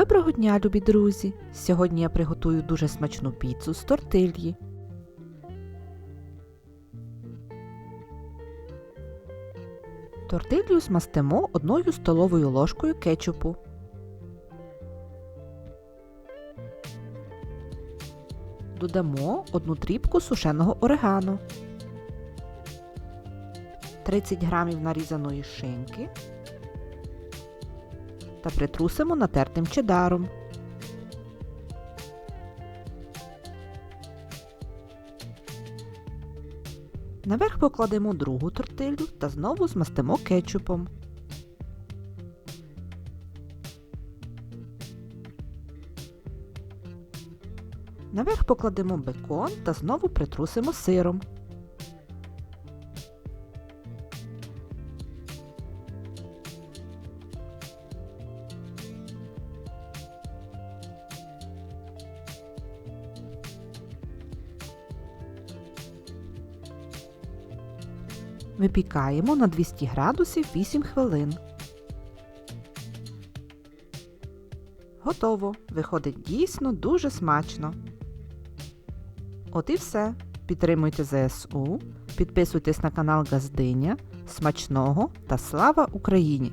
Доброго дня, любі друзі! Сьогодні я приготую дуже смачну піцу з тортильї. Тортилью змастимо одною столовою ложкою кетчупу. Додамо одну дрібку сушеного орегано, 30 грамів нарізаної шинки та притрусимо натертим чедаром. Наверх покладемо другу тортилю та знову змастимо кетчупом. Наверх покладемо бекон та знову притрусимо сиром. Випікаємо на 200 градусів 8 хвилин. Готово! Виходить дійсно дуже смачно. От і все. Підтримуйте ЗСУ, підписуйтесь на канал Газдиня. Смачного та слава Україні!